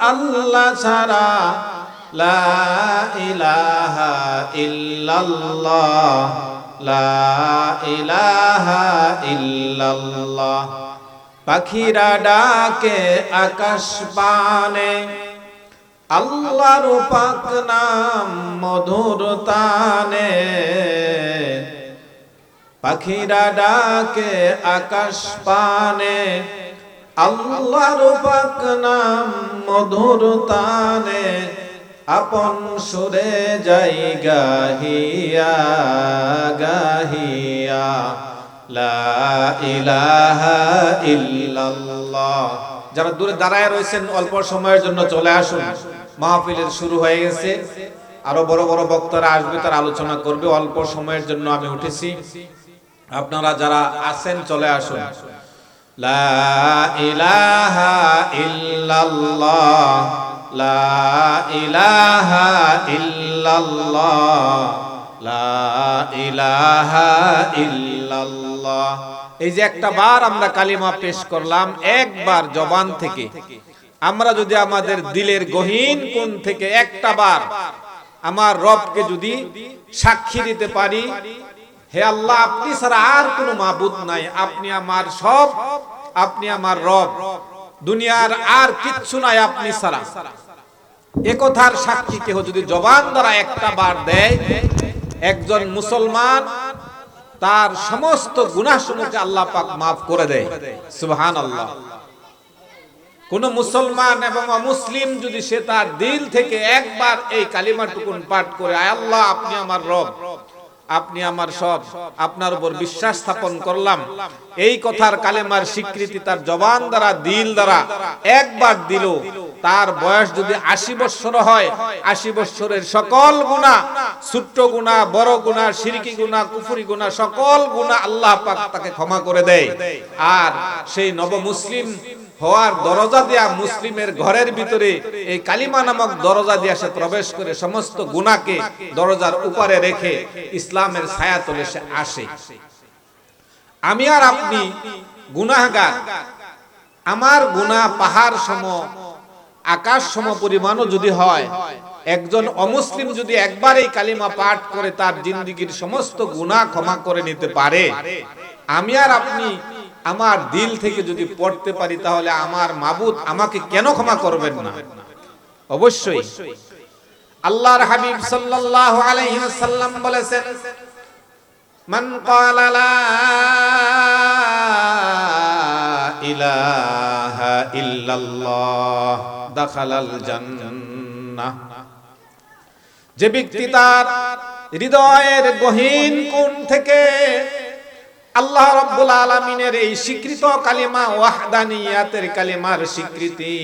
আল্লাহ ছাড়া লা ইলাহা ইল্লাল্লাহ। লা ইলাহা ইল্লাল্লাহ। পাখিরা ডাকে আকাশ পানে আল্লাহর পাক নাম মধুর তানে। পাখিরা ডাকে আকাশ পানে। আল্লাহর পাক নাম মধুর তানে। আপন সুরে যাই গাহিয়া গাহিয়া, লা ইলাহা ইল্লাল্লাহ। যারা দূরে দাঁড়ায় রয়েছেন, অল্প সময়ের জন্য চলে আসুন। মাহফিলের শুরু হয়ে গেছে। আরও বড় বড় বক্তারা আসবে, তার আলোচনা করবে। অল্প সময়ের জন্য আমি উঠেছি। আপনারা যারা আছেন, চলে আসুন। লা ইলাহা লা ইলাহা লা ইলাহা এই যে একটা বার আমরা কালিমা পেশ করলাম, একবার জবান থেকে। আমরা যদি আমাদের দিলের গহীন কোণ থেকে একটা বার আমার রবকে যদি সাক্ষী দিতে পারি, হে আল্লাহ, আপনি ছাড়া আর কোনো মাবুদ নাই। আপনি আমার সব, আপনি আমার রব। দুনিয়ার আর কিচ্ছু নাই আপনি ছাড়া। একথার সাক্ষী কেহ যদি জবান দ্বারা একটা বার দেয়, একজন মুসলমান তার সমস্ত গুনাহসমূহকে আল্লাহ পাক মাফ করে দেয়। সুবহান আল্লাহ কোন মুসলমান এবং অমুসলিম যদি সে তার দিল থেকে একবার এই কালিমাটুকুন পাঠ করে আল্লাহ, আপনি আমার রব, আপনি আমার সব, আপনার উপর বিশ্বাস স্থাপন করলাম। এই কথার কালেমার স্বীকৃতি তার জবান দ্বারা, দিল দ্বারা একবার দিল। তার বয়স যদি আশি বৎসর হয়, আশি বৎসরের সকল গুণা, ছোট্ট গুণা, বড় গুণা, সিরকি গুণা, কুফুরি গুণা, সকল গুণা আল্লাহ পাক তাকে ক্ষমা করে দেয়। আর সেই নব মুসলিম হওয়ার দরজা দেয়া মুসলিমের ঘরের ভিতরে এই কালিমা নামক দরজা দিয়া সে প্রবেশ করে সমস্ত গুণাকে দরজার উপরে রেখে ইসলামের ছায়া তলে সে আসে। আমি আর আপনি গুনাহগার। আমার গুনাহ পাহাড় সম, আকাশ সম পরিমাণও যদি হয়, একজন অমুসলিম যদি একবার এই কালিমা পাঠ করে তার জিন্দগির সমস্ত গুনাহ ক্ষমা করে নিতে পারে। আমি আর আপনি আমার দিল থেকে যদি পড়তে পারি তাহলে আমার মাবুদ আমাকে কেন ক্ষমা করবেন না? অবশ্যই। আল্লাহর হাবিব সাল্লাল্লাহু আলাইহি ওয়াসাল্লাম বলেছেন, মান ক্বালা লা ইলাহা ইল্লাল্লাহ দাখালাল জান্নাহ। যে ব্যক্তি তার হৃদয়ের গহীন কোণ থেকে আল্লাহ রাব্বুল আলামিনের এই স্বীকৃত কালিমা ওয়াহদানিয়াতের কালিমার স্বীকৃতি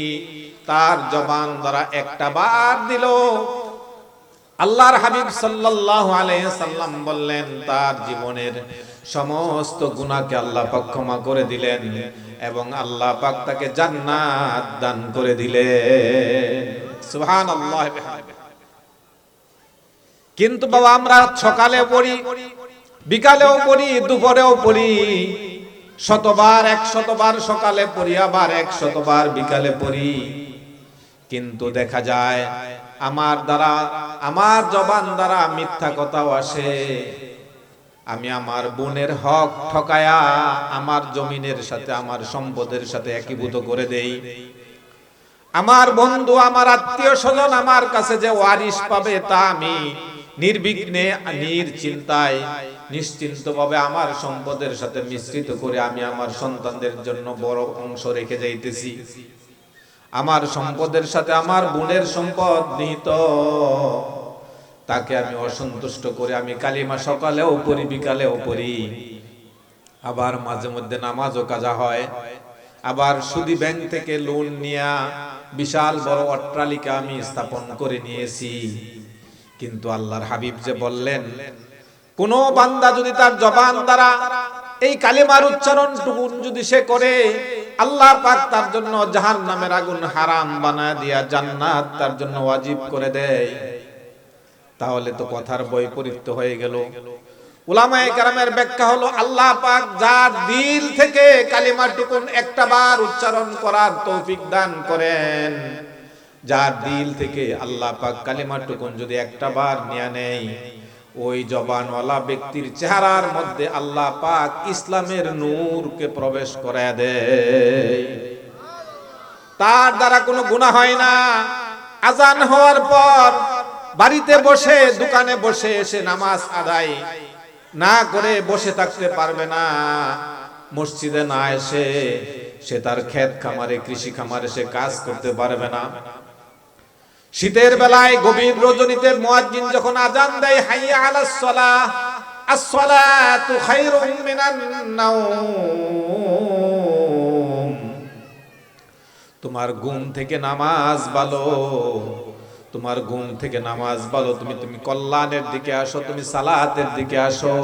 তার জবান দ্বারা একটা বার দিল। আল্লাহর হাবিব সাল্লাল্লাহু আলাইহি সাল্লাম বললেন, তার জীবনের সমস্ত গুনাহকে আল্লাহ পাক ক্ষমা করে দিলেন এবং আল্লাহ পাক তাকে জান্নাত দান করে দিলেন। সুবহানাল্লাহ কিন্তু বাবা, আমরা সকালে পড়ি বিকালেও পড়ি, দুপুরেও পড়ি। শতবার এক শতবার সকালে পড়ি, আবার এক শতবার বিকালে পড়ি। কিন্তু দেখা যায়, আমার দ্বারা, আমার জবান দ্বারা মিথ্যা কথাও আসে। আমি আমার বোনের হক ঠকায়া আমার জমিনের সাথে, আমার সম্পদের সাথে একীভূত করে দেই। আমার বন্ধু, আমার আত্মীয় স্বজন আমার কাছে যে ওয়ারিশ পাবে তা আমি নির্বিঘ্নে নির্চিন্তায় নিশ্চিন্ত ভাবে আমার সম্পদের সাথে মিশ্রিত করে আমি আমার সন্তানদের জন্য বড় অংশ রেখে যাইতেছি। আমার সম্পদের সাথে আমার বোনের সম্পদ নিহিত। তাকে আমি অসন্তুষ্ট করে আমি কালিমা সকালেও পড়ি, বিকালেও পড়ি। আবার মাঝে মধ্যে নামাজও কাজা হয়। আবার সুদি ব্যাংক থেকে লোন নিয়া বিশাল বড় অট্টালিকা আমি স্থাপন করে নিয়েছি। কিন্তু আল্লাহর হাবিব যে বললেন, কোন বান্দা যদি তার জবান দ্বারা এই কালিমার উচ্চারণ টুকুন যদি সে করে, আল্লাহ পাক তার জন্য জাহান নামের আগুন হারাম বানায় দিয়া জান্নাত তার জন্য ওয়াজিব করে দেয়। তাহলে তো কথার বৈপরীত্য হয়ে গেল। উলামায়ে কেরামের ব্যাখ্যা হলো, আল্লাহ পাক যার দিল থেকে কালিমা টুকুন একটা বার উচ্চারণ করার তৌফিক দান করেন। যার দিল থেকে আল্লাহ পাক কালিমা টুকুন যদি একটা বার নিয়ে নেয়, ওই জবানওয়ালা ব্যক্তির চেহারার মধ্যে আল্লাহ পাক ইসলামের নূরকে প্রবেশ করে দেয়। তার দ্বারা কোনো গুনাহ হয় না। আজান হওয়ার পর বাড়িতে বসে, দোকানে বসে এসে নামাজ আদায় না করে বসে থাকতে পারবে না। মসজিদে না এসে সে তার ক্ষেত খামারে, কৃষি খামারে সে কাজ করতে পারবে না। শীতের বেলায় গভীর রজনীতে মুয়াজ্জিন যখন আজান দেয়, হাইয়া আলাস সালাহ, আস-সালাতু খায়রুম মিনান নাওম। তোমার ঘুম থেকে নামাজ ভালো, তোমার ঘুম থেকে নামাজ ভালো, তুমি তুমি কল্যাণের দিকে আসো, তুমি সালাতের দিকে আসো।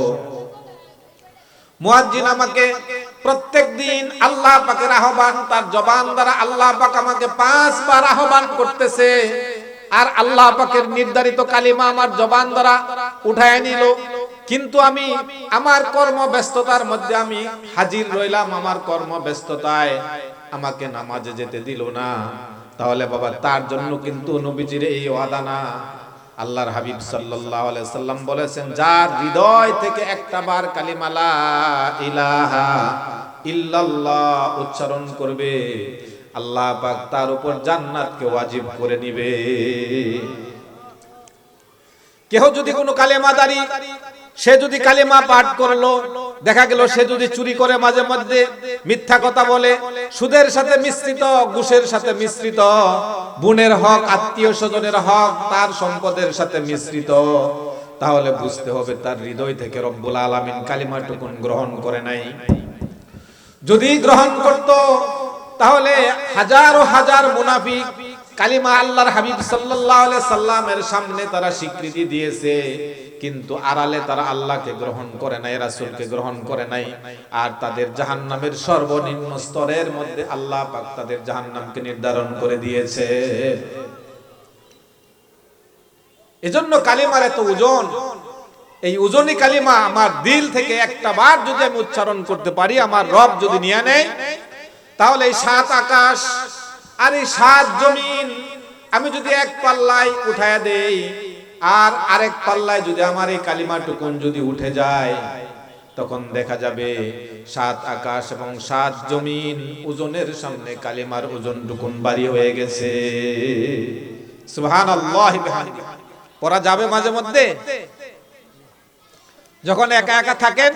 মুয়াজ্জিন আমাকে প্রত্যেক দিন আল্লাহ পাকের আহ্বান, তার জবান দ্বারা আল্লাহ পাক আমাকে পাঁচবার আহ্বান করতেছে। আর আল্লাহ পাকের নির্ধারিত কালিমা আমার জবান দ্বারা উঠায় নিল। কিন্তু আমি আমার কর্ম ব্যস্ততার মধ্যে আমি হাজির রইলাম আমার কর্ম ব্যস্ততায় আমাকে নামাজে যেতে দিল না। তাহলে বাবা, তার জন্য কিন্তু নবীজির এই ওয়াদা না। আল্লাহর হাবিব সাল্লাল্লাহু আলাইহি সাল্লাম বলেছেন, যার হৃদয় থেকে একটা বার কালিমা লা ইলাহা ইল্লাল্লাহ উচ্চারণ করবে আল্লাহ পাক তার উপর জান্নাতকে ওয়াজিব করে নিবে। কেহ যদি কোনো কালেমাদারি সে যদি কালেমা পাঠ করল, দেখা গেল সে যদি চুরি করে মাঝে মধ্যে মিথ্যা কথা বলে, সুদের সাথে মিশ্রিত, ঘুষের সাথে মিশ্রিত, বোনের হক, আত্মীয় স্বজনের হক, তার সম্পদের সাথে মিশ্রিত, তাহলে বুঝতে হবে তার হৃদয় থেকে রব্বুল আলামিন কালিমা টুকুন গ্রহণ করে নাই। যদি গ্রহণ করত তাহলে হাজারো হাজার মুনাফিক কালিমা আল্লাহর হাবিব আলাইহি সাল্লামের সামনে তারা স্বীকৃতি দিয়েছে। কিন্তু আড়ালে তারা আল্লাহকে গ্রহণ করে নাই, রাসূলকে গ্রহণ করে নাই। আর তাদের জাহান্নামের সর্বনিম্ন স্তরের মধ্যে আল্লাহ পাক তাদের জাহান্নামকে নির্ধারণ করে দিয়েছে। এজন্য কালিমার এত ওজন। এই ওজনই কালিমা আমার দিল থেকে একটা বার যদি আমি উচ্চারণ করতে পারি, আমার রব যদি নিয়ে নেয় তাহলে এই সাত আকাশ আর এই সাত জমিন আমি যদি এক পাল্লায় উঠায় দেই, আর আরেক পাল্লায় যদি আমার এই কালিমা টুকুন যদি উঠে যায়, তখন দেখা যাবে সাত আকাশ এবং সাত জমিন ওজনের সামনে কালিমার ওজন টুকুন বাড়ি হয়ে গেছে। পড়া যাবে মাঝে মধ্যে? যখন একা একা থাকেন,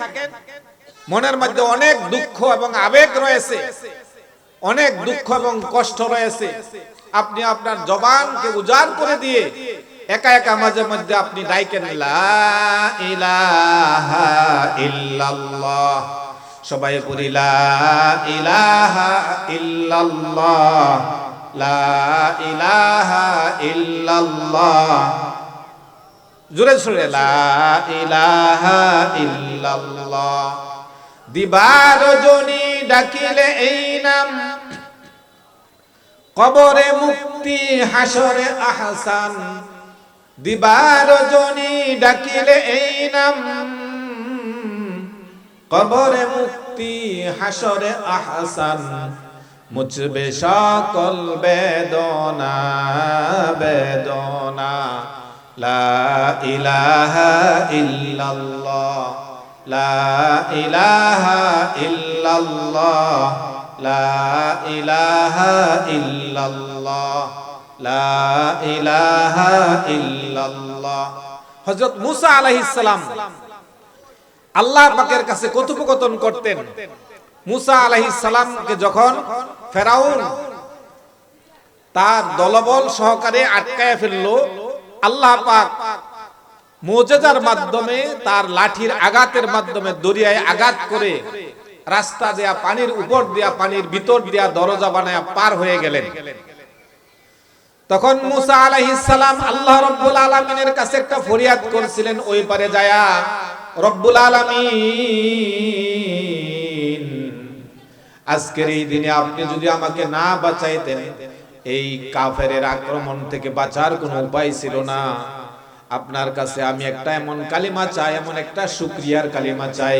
মনের মধ্যে অনেক দুঃখ এবং আবেগ রয়েছে। অনেক দুঃখ এবং কষ্ট রয়েছে। আপনি আপনার জবানকে উজাড় করে দিয়ে একা একা মাঝে মধ্যে আপনি ডাইকেন সবাই বলি জোরে ইল্লাল্লাহ। দিবার জনি ডাকিলে এই নাম। কবরে মুক্তি হাসরে আহসান। দিবার জনি ডাকিলে এই নাম। কবরে মুক্তি হাসরে আহসান। মুচবে সকল বেদনা বেদনা। লা ইলাহা ইল্লাল্লাহ। লা ইলাহা ইল্লাল্লাহ, লা ইলাহা ইল্লাল্লাহ, লা ইলাহা ইল্লাল্লাহ। হযরত মুসা আলাইহিস আল্লাহ পাকের কাছে কথোপকথন করতেন। মুসা আলাইহিস যখন ফেরাউন তার দলবল সহকারে আটকায় ফেলল, আল্লাহ পাক মোজেজার মাধ্যমে তার লাঠির আঘাতের মাধ্যমে দরিয়ায় আঘাত করে রাস্তা দেয়া, পানির উপর দেয়া, পানির ভিতর দেয়া দরজা বানায় পার হয়ে গেলেন। তখন মুসা আলাইহিস সালাম আল্লাহ রব্বুল আলামিনের কাছে একটা ফরিয়াদ করছিলেন, ওই পারে যায়া, রব্বুল আলামিন, আজকের এই দিনে আপনি যদি আমাকে না বাঁচাইতেন, এই কাফেরের আক্রমণ থেকে বাঁচার কোনো উপায় ছিল না। আপনার কাছে আমি একটা এমন কালিমা চাই, এমন একটা শুক্রিয়ার কালিমা চাই,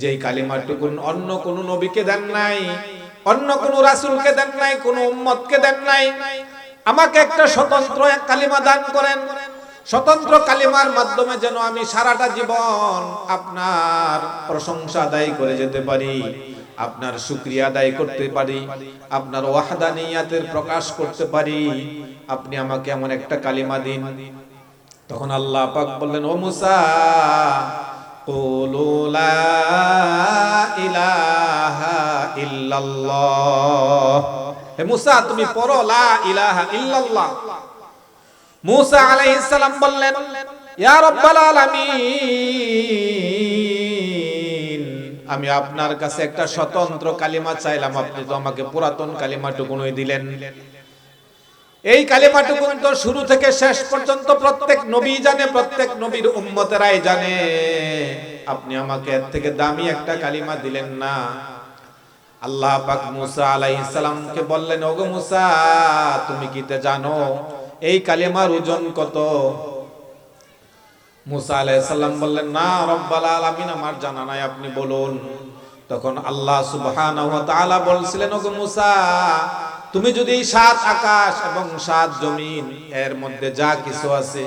যেই কালিমাটুকু অন্য কোন নবীকে দেন নাই, অন্য কোন রাসূলকে দেন নাই, কোন উম্মতকে দেন নাই। আমাকে একটা স্বতন্ত্র এক কালিমা দান করেন। স্বতন্ত্র কালিমার মাধ্যমে যেন আমি সারাটা জীবন আপনার প্রশংসা আদায় করে যেতে পারি, আপনার শুক্রিয়া আদায় করতে পারি, আপনার ওয়াহদানিয়াতের প্রকাশ করতে পারি। আপনি আমাকে এমন একটা কালিমা দিন তখন আল্লাহ পাক বললেন, ও মুসা লা ইলাহা হে তুমি ইলাহা সালাম বললেন আমি আপনার কাছে একটা স্বতন্ত্র কালিমা চাইলাম। আপনি তো আমাকে পুরাতন কালিমাটুকুনই দিলেন। এই কালিমাটুকু তো শুরু থেকে শেষ পর্যন্ত প্রত্যেক নবী জানে, প্রত্যেক নবীর উম্মতেরাই জানে। আপনি আমাকে এর থেকে দামি একটা কালিমা দিলেন না। আল্লাহ পাক মুসা আলাইহিস সালামকে বললেন, ওগো মুসা, তুমি কি তে জানো এই কালিমার ওজন কত? মুসা আলাইহিস সালাম বললেন, না, রব্বাল আলামিন, আমার জানা নাই, আপনি বলুন। তখন আল্লাহ সুবহানাহু ওয়া তাআলা বলছিলেন, ওগো মুসা তুমি যদি সাত আকাশ এবং সাত জমিন, এর মধ্যে যা কিছু আছে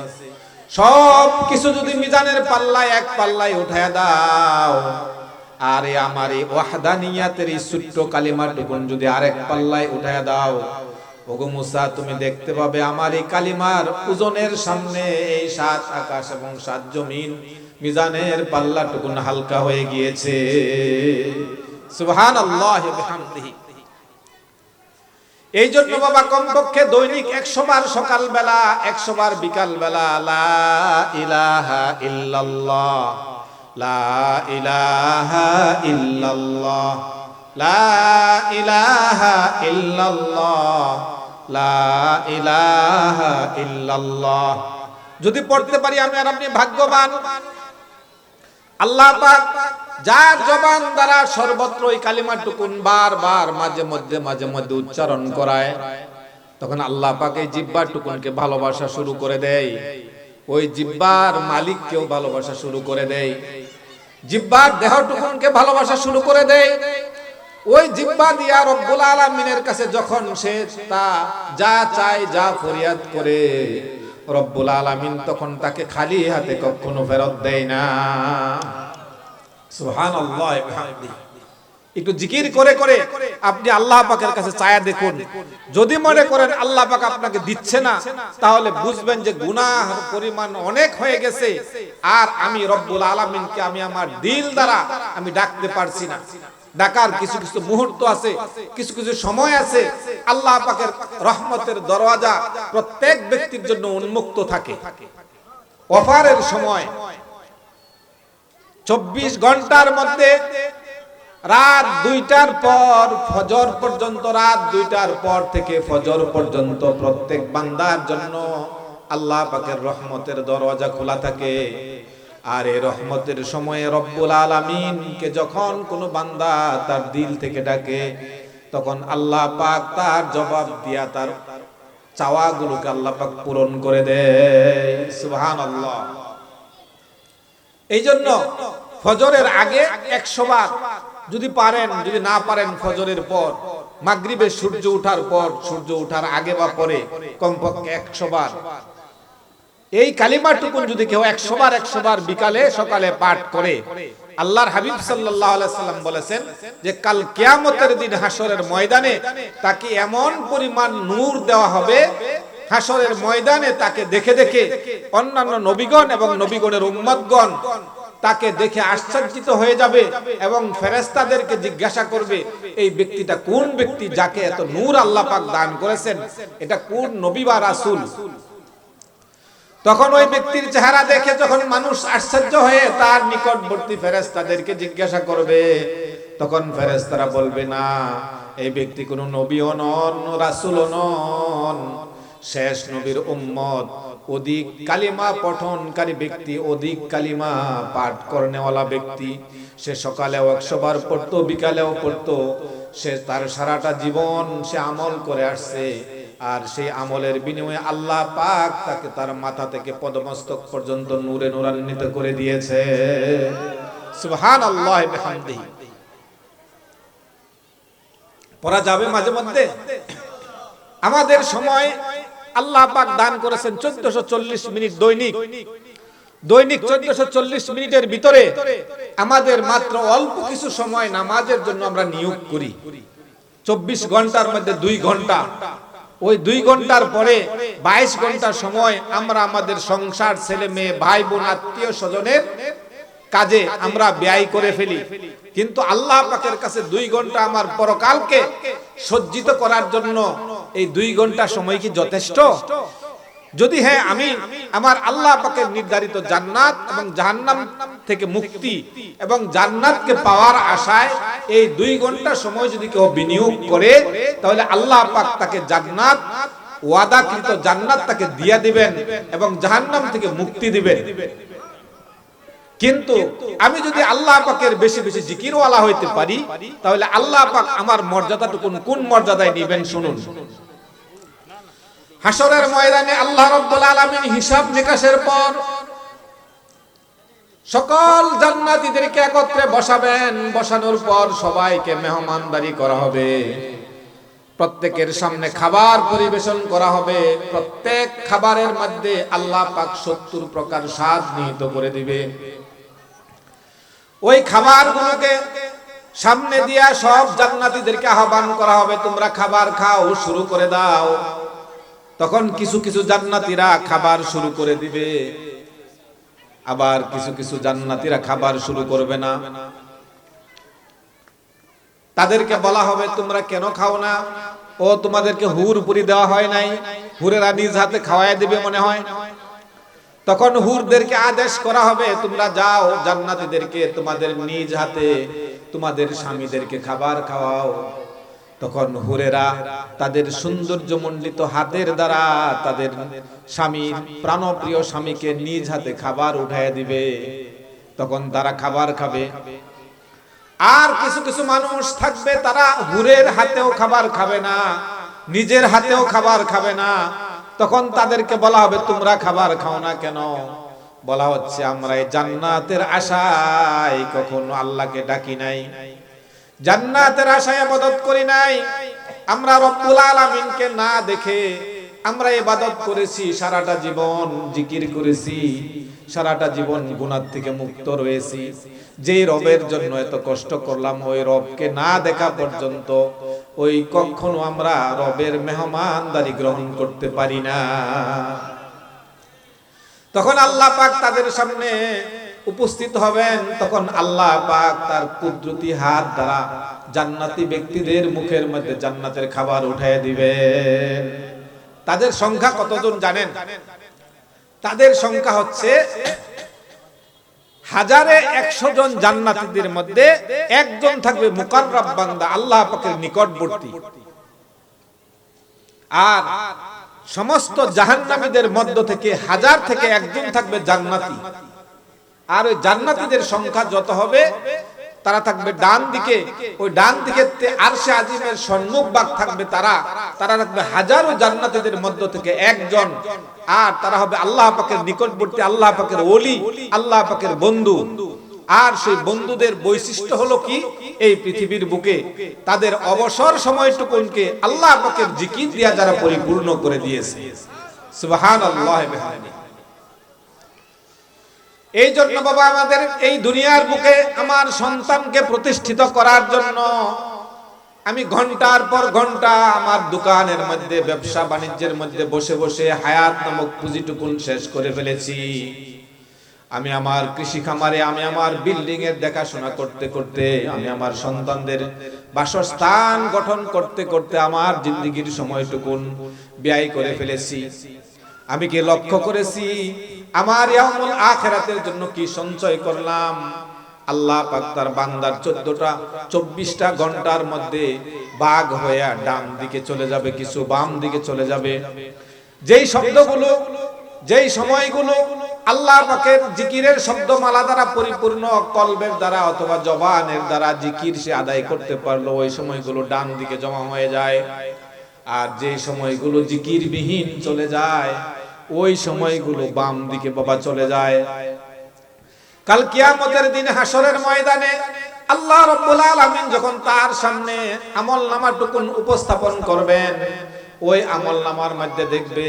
সব কিছু যদি মিজানের পাল্লায়, এক পাল্লায় উঠায় দাও, আর আমার এই ওয়াহদানিয়াতের এই ছোট্ট কালিমাটুকুন যদি আরেক পাল্লায় উঠায় দাও, ওগো মুসা, তুমি দেখতে পাবে আমার এই কালিমার ওজনের সামনে এই সাত আকাশ এবং সাত জমিন মিজানের পাল্লাটুকুন হালকা হয়ে গিয়েছে। সুবহানাল্লাহি ওয়া বিহামদিহি। এই জন্য বাবা কমপক্ষে দৈনিক একশো বার সকাল বেলা একশো বার বিকাল বেলা লা ইলাহা লা ইলাহা লা ইলাহা লা ইলাহা যদি পড়তে পারি আমি আর আপনি ভাগ্যবান। আল্লাহ যার জবান দ্বারা সর্বত্র এই কালিমাটুকুন বারবার মাঝে মধ্যে মাঝে মধ্যে উচ্চারণ করায়, তখন আল্লাহ পাক এই জিব্বার টুকুনকে ভালোবাসা শুরু করে দেয়। ওই জিব্বার মালিককেও ভালোবাসা শুরু করে দেয়। জিব্বার দেহ টুকুনকে ভালোবাসা শুরু করে দেয়। ওই জিব্বা দিয়া রব্বুল আলামিনের কাছে যখন সে তা যা চায়, যা ফরিয়াদ করে রব্বুল আলামিন তখন তাকে খালি হাতে কখনো ফেরত দেয় না। বিহামদিহি একটু জিকির করে করে আপনি আল্লাহ পাকের কাছে চায়া দেখুন। যদি মনে করেন আল্লাহ পাক আপনাকে দিচ্ছে না, তাহলে বুঝবেন যে গুনাহ পরিমাণ অনেক হয়ে গেছে। আর আমি রব্বুল আলামিনকে আমি আমার দিল দ্বারা আমি ডাকতে পারছি না। ডাকার কিছু কিছু মুহূর্ত আছে, কিছু কিছু সময় আছে, আল্লাহ পাকের রহমতের দরওয়াজা প্রত্যেক ব্যক্তির জন্য উন্মুক্ত থাকে। অফারের সময় চব্বিশ ঘণ্টার মধ্যে রাত দুইটার পর ফজর পর্যন্ত, রাত দুইটার পর থেকে ফজর পর্যন্ত প্রত্যেক বান্দার জন্য আল্লাহ পাকের রহমতের দরওয়াজা খোলা থাকে। আর এই রহমতের সময়ে রব্বুল আলামিনকে যখন কোনো বান্দা তার দিল থেকে ডাকে, তখন আল্লাহ পাক তার জবাব দিয়া তার চাওয়াগুলোকে আল্লাহ পাক পূরণ করে দেয়। সুবহানাল্লাহ। এই জন্য ফজরের আগে একশো বার যদি পারেন, যদি না পারেন ফজরের পর, মাগরিবের সূর্য উঠার পর, সূর্য উঠার আগে বা পরে কমপক্ষে একশো বার এই কালিমাটুকুন যদি কেউ একশো বার একশো বার বিকালে সকালে পাঠ করে, আল্লাহর হাবিব সাল্লাম বলেছেন যে কাল কেয়ামতের দিন হাসরের ময়দানে তাকে এমন পরিমাণ নূর দেওয়া হবে হাসরের ময়দানে তাকে দেখে দেখে অন্যান্য নবীগণ এবং নবীগণের উম্মতগণ তাকে দেখে আশ্চর্যিত হয়ে যাবে এবং ফেরেস্তাদেরকে জিজ্ঞাসা করবে, এই ব্যক্তিটা কোন ব্যক্তি যাকে এত নূর আল্লাহ পাক দান করেছেন, এটা কোন নবী বা রাসূল? তখন ওই ব্যক্তির চেহারা দেখে যখন মানুষ আশ্চর্য হয়ে তার নিকটবর্তী ফেরেস্তাদেরকে জিজ্ঞাসা করবে, তখন ফেরেস্তারা বলবে, না, এই ব্যক্তি কোনো নবীও নন রাসূলও নন। শেষ নবীর উম্মত, অধিক কালিমা পঠনকারী ব্যক্তি, অধিক কালিমা পাঠ করনেওয়ালা ব্যক্তি। সে সকালেও একশো বার পড়তো, বিকালেও পড়তো। সে তার সারাটা জীবন সে আমল করে আসছে। আর সেই আমলের বিনিময়ে আল্লাহ পাক তাকে তার মাথা থেকে পদমস্তক পর্যন্ত নূরে নূরান্বিত করে দিয়েছে। সুবহান আল্লাহ পড়া যাবে মাঝে মধ্যে? আমাদের সময় আল্লাহ পাক দান করেছেন চোদ্দশো মিনিট দৈনিক। দৈনিক চোদ্দশো মিনিটের ভিতরে আমাদের মাত্র অল্প কিছু সময় নামাজের জন্য আমরা নিয়োগ করি। চব্বিশ ঘণ্টার মধ্যে দুই ঘণ্টা। ওই দুই ঘণ্টার পরে বাইশ ঘণ্টা সময় আমরা আমাদের সংসার ছেলে মেয়ে, ভাই বোন, আত্মীয় স্বজনের কাজে আমরা ব্যয় করে ফেলি। কিন্তু আল্লাহ পাকের কাছে দুই ঘণ্টা আমার পরকালকে সজ্জিত করার জন্য এই দুই ঘণ্টা সময় কি যথেষ্ট? যদি হ্যাঁ আমি আমার আল্লাহ পাকের নির্ধারিত জান্নাত এবং জাহান্নাম থেকে মুক্তি এবং জান্নাতকে পাওয়ার আশায় এই দুই ঘণ্টা সময় যদি কেউ বিনিয়োগ করে, তাহলে আল্লাহ পাক তাকে জান্নাত, ওয়াদাকৃত জান্নাত তাকে দিয়া দিবেন এবং জাহান্নাম থেকে মুক্তি দিবেন। কিন্তু আমি যদি আল্লাহ পাকের বেশি বেশি জিকিরওয়ালা হইতে পারি, তাহলে আল্লাহ পাক আমার মর্যাদাটুকু কোন মর্যাদায় নিবেন শুনুন। হাসরের ময়দানে আল্লাহ রাব্বুল আলামিন হিসাব নিকাশের পর সকল জান্নাতীদেরকে একত্রে বসাবেন। বসানোর পর সবাইকে মেহমানদারি করা হবে। প্রত্যেকের সামনে খাবার পরিবেশন করা হবে। প্রত্যেক খাবারের মধ্যে আল্লাহ পাক সত্তর প্রকার স্বাদ নিহিত করে দিবে। ওই খাবারগুলোকে সামনে দিয়া সব জান্নাতীদেরকে আহ্বান করা হবে, তোমরা খাবার খাও, শুরু করে দাও। তখন কিছু কিছু জান্নাতীরা খাবার শুরু করে দিবে। আবার কিছু কিছু জান্নাতীরা খাবার শুরু করবে না। তাদেরকে বলা হবে, তোমরা কেন খাও না? ও, তোমাদেরকে হুর পুরি দেওয়া হয় নাই। হুরেরা নিজ হাতে খাওয়াই দিবে মনে হয়। তখন হুরদেরকে আদেশ করা হবে, তোমরা যাও জান্নাতীদেরকে, তোমাদের নিজ হাতে তোমাদের স্বামীদেরকে খাবার খাওয়াও। তখন হুরেরা তাদের সৌন্দর্য মণ্ডিত হাতের দ্বারা তাদের স্বামীর প্রাণপ্রিয় স্বামীকে নিজ হাতে খাবার উঠায় দিবে। তখন তারা খাবার খাবে। আর কিছু কিছু মানুষ থাকবে, তারা হুরের হাতেও খাবার খাবে না, নিজের হাতেও খাবার খাবে না। তখন তাদেরকে বলা হবে, তোমরা খাবার খাও না কেন? বলা হচ্ছে আমরা এই জান্নাতের আশায় কখনো আল্লাহকে ডাকি নাই। জান্নাতের আশায় আবাদত করি নাই। আমরা রব্বুল আলামিনকে না দেখে আমরা ইবাদত করেছি, সারাটা জীবন জিকির করেছি, সারাটা জীবন গুনাহ থেকে মুক্ত রয়েছি। যে রবের জন্য এত কষ্ট করলাম, ওই রবকে না দেখা পর্যন্ত ওই কখনো আমরা রবের মেহমানদারি গ্রহণ করতে পারি না। তখন আল্লাহ পাক তাদের সামনে উপস্থিত হবেন, তখন আল্লাহ পাক তার কুদরতি হাত দ্বারা জান্নাতি ব্যক্তিদের মুখের মধ্যে জান্নাতের খাবার উঠায় দিবেন। তাদের সংখ্যা কতজন জানেন? তাদের সংখ্যা হচ্ছে হাজারে একশো জন জান্নাতীদের মধ্যে একজন থাকবে মুকাররাব বান্দা, আল্লাহ পাকের নিকটবর্তী। আর সমস্ত জাহান্নামীদের মধ্য থেকে হাজার থেকে একজন থাকবে জান্নাতি। আর ওই জান্নাতীদের সংখ্যা যত হবে, তারা থাকবে ডান দিকে। ওই ডান দিকে আরশে আজিমের সম্মুখ ভাগ থাকবে তারা। তারা থাকবে হাজারো জান্নাতীদের মধ্য থেকে একজন। আর তারা হবে আল্লাহ পাকের নিকটবর্তী, আল্লাহ পাকের ওলি, আল্লাহ পাকের বন্ধু। আর সেই বন্ধুদের বৈশিষ্ট্য হলো কি? এই পৃথিবীর বুকে তাদের অবসর সময়টুকুনকে আল্লাহ পাকের জিকির দিয়া যারা পরিপূর্ণ করে দিয়েছে। সুবহানাল্লাহ বিহামদিহি এই জন্য বাবা, আমাদের এই দুনিয়ার বুকে আমার সন্তানকে প্রতিষ্ঠিত করার জন্য আমি ঘণ্টার পর ঘণ্টা আমার দোকানের মধ্যে, ব্যবসা বাণিজ্যের মধ্যে বসে বসে হায়াত নামক পুঁজিটুকুন শেষ করে ফেলেছি। আমি আমার কৃষি খামারে, আমি আমার বিল্ডিং এর দেখাশোনা করতে করতে, আমি আমার সন্তানদের বাসস্থান গঠন করতে করতে আমার জিন্দগির সময়টুকুন ব্যয় করে ফেলেছি। আমি কি লক্ষ্য করেছি? আমার ইয়ামুল আখেরাতের জন্য কি সঞ্চয় করলাম? আল্লাহ পাক তার বান্দার চোদ্দটা, চব্বিশটা ঘণ্টার মধ্যে বাঘ হইয়া ডান দিকে চলে যাবে, কিছু বাম দিকে চলে যাবে। যেই শব্দগুলো, যেই সময়গুলো আল্লাহ পাকের জিকিরের শব্দমালা দ্বারা পরিপূর্ণ কলবের দ্বারা অথবা জবানের দ্বারা জিকির সে আদায় করতে পারল, ওই সময়গুলো ডান দিকে জমা হয়ে যায়। আর যে সময়গুলো জিকিরবিহীন চলে যায় ওই সময়গুলো বাম দিকে বাবা চলে যায়। কাল কিয়ামতের দিন হাসরের ময়দানে আল্লাহ রব্বুল আলামিন যখন তার সামনে আমল নামাটুকুন উপস্থাপন করবেন, ওই আমল নামার মধ্যে দেখবে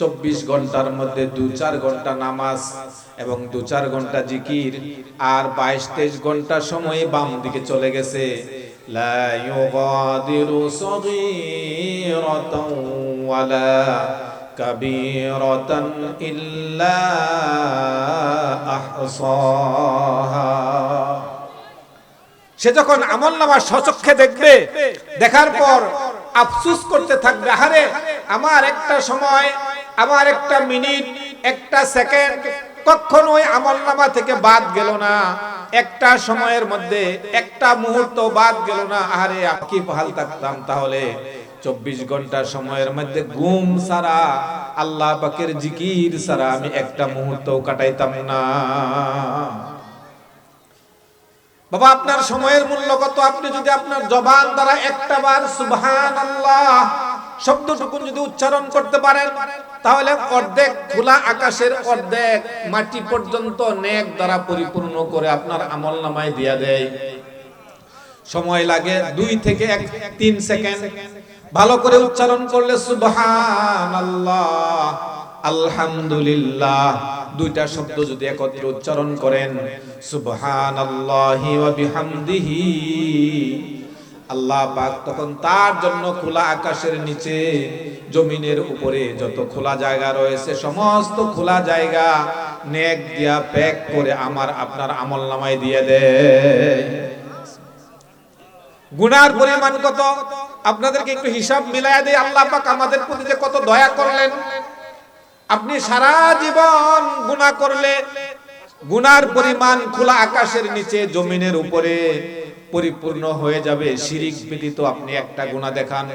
চব্বিশ ঘণ্টার মধ্যে দু চার ঘণ্টা নামাজ এবং দু চার ঘণ্টা জিকির আর বাইশ তেইশ ঘণ্টা সময় বাম দিকে চলে গেছে। লা কাবীরাতান ইল্লা আহসাহা সে যখন আমল নামা সচক্ষে দেখবে, দেখার পর আফসুস করতে থাকবে আরে আমার একটা সময়, আমার একটা মিনিট, একটা সেকেন্ড কখনো ওই আমল নামা থেকে বাদ গেল না। একটা সময়ের মধ্যে, একটা মুহূর্ত বাদ গেল না। আরে কি ভালো থাকতাম তাহলে? চব্বিশ ঘণ্টা সময়ের মধ্যে ঘুম সারা আল্লাহ পাকের জিকির সারা আমি একটা মুহূর্ত কাটাইতাম না। বাবা, আপনার সময়ের মূল্য কত? আপনি যদি আপনার জবান দ্বারা একটা বার সুবহান আল্লাহ শব্দটুকু যদি উচ্চারণ করতে পারেন, তাহলে অর্ধেক খোলা আকাশের অর্ধেক মাটি পর্যন্ত নেক দ্বারা পরিপূর্ণ করে আপনার আমল নামায় দিয়া দেয়। সময় লাগে দুই থেকে এক, তিন সেকেন্ড। ভালো করে উচ্চারণ করলে সুবহান আল্লাহ আলহামদুলিল্লাহ। দুইটা শব্দ যদি একত্রে উচ্চারণ করেন ওয়া বিহামদিহি। আল্লাহ পাক তখন তার জন্য খোলা আকাশের নিচে, জমিনের উপরে যত খোলা জায়গা রয়েছে, সমস্ত খোলা জায়গা নেক দিয়া প্যাক করে আমার আপনার আমল নামায় দিয়ে দেয়। গুনার পরিমাণ কত? আপনাদেরকে একটু হিসাব মিলাইয়া দেয় আল্লাহ পাক আমাদের প্রতি যে কত দয়া করলেন। আপনি সারা জীবন গুনাহ করলে, গুনার পরিমাণ খোলা আকাশের নিচে, জমিনের উপরে পরিপূর্ণ হয়ে যাবে। শিরিক ব্যতীত আপনি একটা গুনাহ দেখান।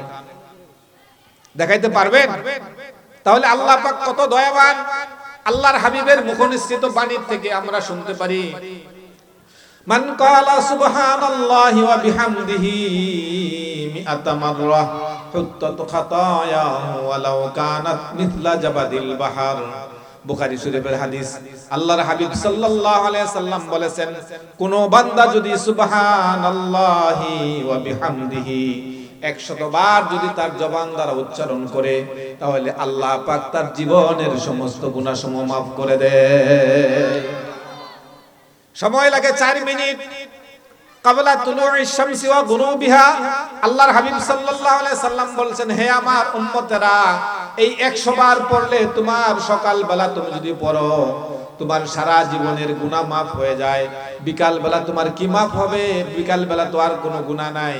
দেখাইতে পারবেন? তাহলে আল্লাহ পাক কত দয়াবান। আল্লাহর হাবিবের মুখনিসৃত বাণীর থেকে আমরা শুনতে পারি, মান কালা সুবহানাল্লাহি ওয়া বিহামদিহি মিআতা মাররা শরীফের হাদিস। আল্লাহর হাবিব সাল্লাল্লাহু আলাইহি সাল্লাম বলেছেন, কোন বান্দা যদি সুবহানাল্লাহি ওয়া বিহামদিহি যদি তার জবান দ্বারা উচ্চারণ করে, তাহলে আল্লাহ পাক তার জীবনের সমস্ত গুনাহ সমূহ মাফ করে দেয়। সময় লাগে চার মিনিট। কাবলা তুলুই শামসি ওয়া গুরুবিহা আল্লাহর হাবিব সাল্লাল্লাহু আলাইহি সাল্লাম বলছেন, হে আমার উম্মতেরা, এই 100 বার পড়লে তোমার সকাল বেলা তুমি যদি পড়ো, তোমার সারা জীবনের গুনাহ মাফ হয়ে যায়। বিকাল বেলা তোমার কি মাফ হবে? বিকাল বেলা তো আর কোনো গুনাহ নাই।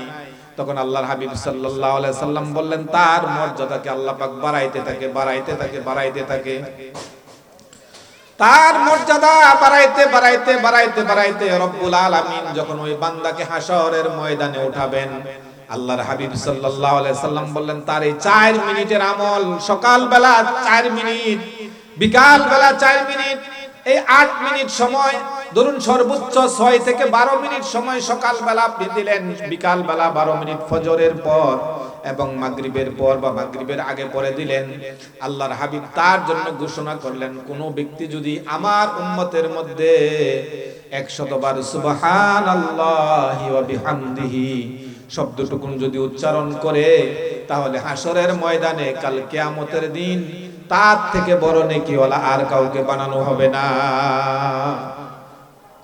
তখন আল্লাহর হাবিব সাল্লাল্লাহু আলাইহি সাল্লাম বললেন, তার মর্যাদাকে আল্লাহ পাক বাড়াইতে থাকে বাড়াইতে থাকে বাড়াইতে থাকে। তার মর্যাদা বাড়াইতে বাড়াইতে বাড়াইতে বাড়াইতে রব্বুল আলামিন যখন ওই বান্দাকে হাসরের ময়দানে উঠাবেন, আল্লাহর হাবিব সাল্লাল্লাহু আলাইহি সাল্লাম বললেন, তার এই 4 মিনিটের আমল সকাল বেলা 4 মিনিট বিকাল বেলা 4 মিনিট, এই 8 মিনিট সময়, ধরুন সর্বোচ্চ 6 থেকে 12 মিনিট সময় সকাল বেলা আপনি দিলেন বিকাল বেলা 12 মিনিট ফজরের পর এবং মাগরিবের পর বা মাগরিবের আগে পরে দিলেন। আল্লাহর হাবিব তার জন্য ঘোষণা করলেন, কোন ব্যক্তি যদি আমার উম্মতের মধ্যে একশতবার সুবহান বিহামদিহি শব্দটুকুন যদি উচ্চারণ করে, তাহলে হাসরের ময়দানে কাল কিয়ামতের দিন তার থেকে বড় নেকিওয়ালা আর কাউকে বানানো হবে না।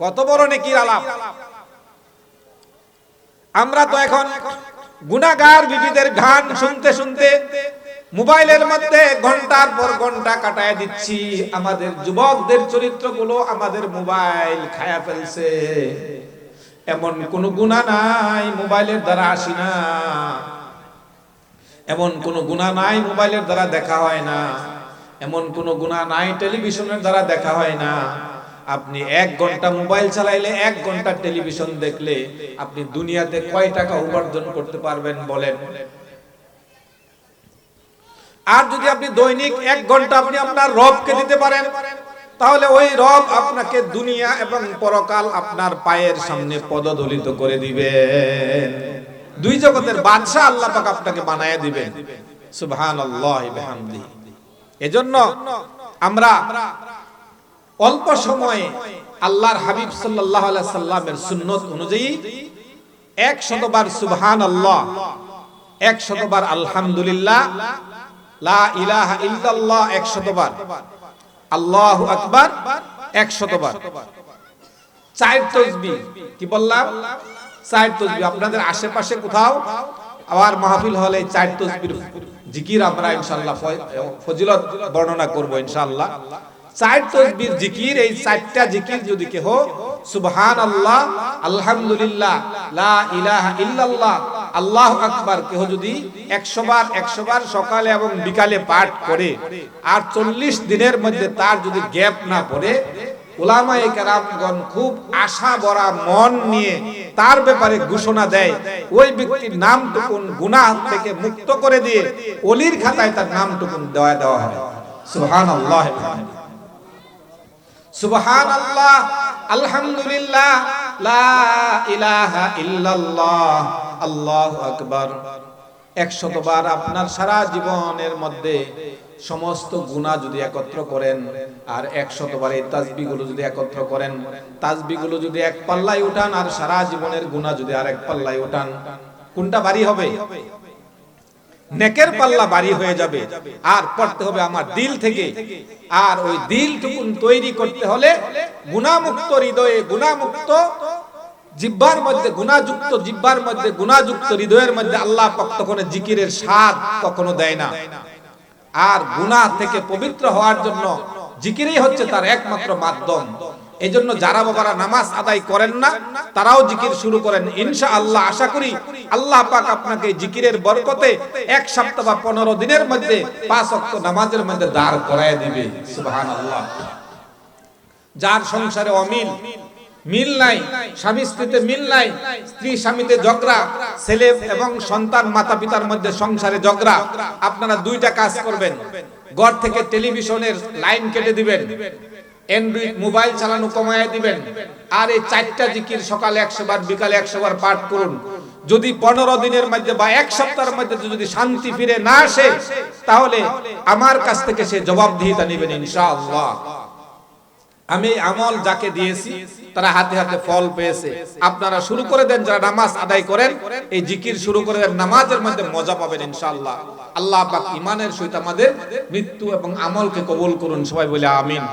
কত বড় নেকির আলাপ। আমরা তো এখন গুনাগার বিবিদের গান শুনতে শুনতে মোবাইলের মধ্যে ঘণ্টার পর ঘণ্টা কাটায় দিচ্ছি। আমাদের যুবকদের চরিত্রগুলো আমাদের মোবাইল খায়া ফেলছে। এমন কোন গুণা নাই মোবাইলের দ্বারা আসি না। এমন কোন গুণা নাই মোবাইলের দ্বারা দেখা হয় না। এমন কোনো গুণা নাই টেলিভিশনের দ্বারা দেখা হয় না। আপনি এক ঘণ্টা মোবাইল চালাইলে এক ঘণ্টা টেলিভিশন দেখলে আপনি দুনিয়াতে কয় টাকা উপার্জন করতে পারবেন বলেন? আর যদি আপনি দৈনিক এক ঘণ্টা আপনি আপনার রবকে দিতে পারেন, তাহলে ওই রব আপনাকে দুনিয়া এবং পরকাল আপনার পায়ের সামনে পদদলিত করে দিবেন। দুই জগতের বাদশাহ আল্লাহ পাক আপনাকে বানায় দিবেন। সুবহানাল্লাহি বিহামদিহি। এজন্য আমরা অল্প সময়ে আল্লাহর হাবিব আলাইহি সাল্লামের সুন্নত অনুযায়ী এক শতবার সুবহানাল্লাহ এক শতবার আলহামদুলিল্লাহ, লা ইলাহা ইল্লাল্লাহ এক শতবার আল্লাহু আকবার এক শতবার চার তসবি, কি বললাম? চার তসবি, আপনাদের আশেপাশে কোথাও? আবার মাহফিল হলে চার তসবির জিকির আমরা ফজিলত বর্ণনা করব ইনশাআল্লাহ। এই জিকির যদি কেহ সুবহান আল্লাহ আল্লাহু কেহ যদি 100 বার 100 বার সকালে এবং বিকালে পাঠ করে আর 40 দিনের মধ্যে তার যদি গ্যাপ না পড়ে ওলামায়ে খুব আশা ভরা মন নিয়ে তার ব্যাপারে ঘোষণা দেয়। ওই ব্যক্তির নামটুকুন গুনাহ থেকে মুক্ত করে দিয়ে অলির খাতায় তার নামটুকুন দেওয়া দেওয়া হয়। সুবহানাল্লাহ। সুবহানাল্লাহ, আলহামদুলিল্লাহ, লা ইলাহা ইল্লাল্লাহ, আল্লাহু আকবার। একশতবার আপনার সারা জীবনের মধ্যে সমস্ত গুণা যদি একত্র করেন আর একশতবার এই তাসবিগুলো যদি একত্র করেন তাসবিগুলো যদি এক পাল্লায় উঠান আর সারা জীবনের গুণা যদি আর এক পাল্লায় উঠান, কোনটা ভারী হবে? নেকের পাল্লা বাড়ি হয়ে যাবে। আর পড়তে হবে আমার দিল থেকে। আর ওই দিলটুকুন তৈরি করতে হলে গুণামুক্ত হৃদয়ে গুণামুক্ত জিব্বার মধ্যে গুণাযুক্ত জিব্বার মধ্যে গুণাযুক্ত হৃদয়ের মধ্যে আল্লাহ তখন জিকিরের স্বাদ কখনো দেয় না। আর গুনাহ থেকে পবিত্র হওয়ার জন্য জিকিরই হচ্ছে তার একমাত্র মাধ্যম। এই জন্য যারা বাবারা নামাজ আদায় করেন না, তারাও জিকির শুরু করেন। ইনশা আল্লাহ আশা করি আল্লাহ পাক আপনাকে জিকিরের বরকতে এক সপ্তাহ বা পনেরো দিনের মধ্যে পাঁচ অক্ট নামাজের মধ্যে দাঁড় করায় দিবে। সুবাহান আল্লাহ যার সংসারে অমিল, মিল নাই, স্বামী স্ত্রীতে মিল নাই, স্ত্রী স্বামীতে ঝগড়া, ছেলে এবং সন্তান মাতা পিতার মধ্যে সংসারে ঝগড়া, আপনারা দুইটা কাজ করবেন। ঘর থেকে টেলিভিশনের লাইন কেটে দিবেন। অ্যান্ড্রয়েড মোবাইল চালানো কমায় দিবেন। আর এই চারটা জিকির সকালে একশো বার বিকালে একশো বার পাঠ করুন। যদি পনেরো দিনের মধ্যে বা এক সপ্তাহের মধ্যে যদি শান্তি ফিরে না আসে, তাহলে আমার কাছ থেকে সে জবাবদিহিতা নেবেন ইনশাআল্লাহ। আমি আমল যাকে দিয়েছি, তারা হাতে হাতে ফল পেয়েছে। আপনারা শুরু করে দেন, যারা নামাজ আদায় করেন, এই জিকির শুরু করে দেন, নামাজের মধ্যে মজা পাবেন ইনশাআল্লাহ। আল্লাহ পাক ইমানের সহিত আমাদের মৃত্যু এবং আমলকে কবুল করুন। সবাই বলে আমিন।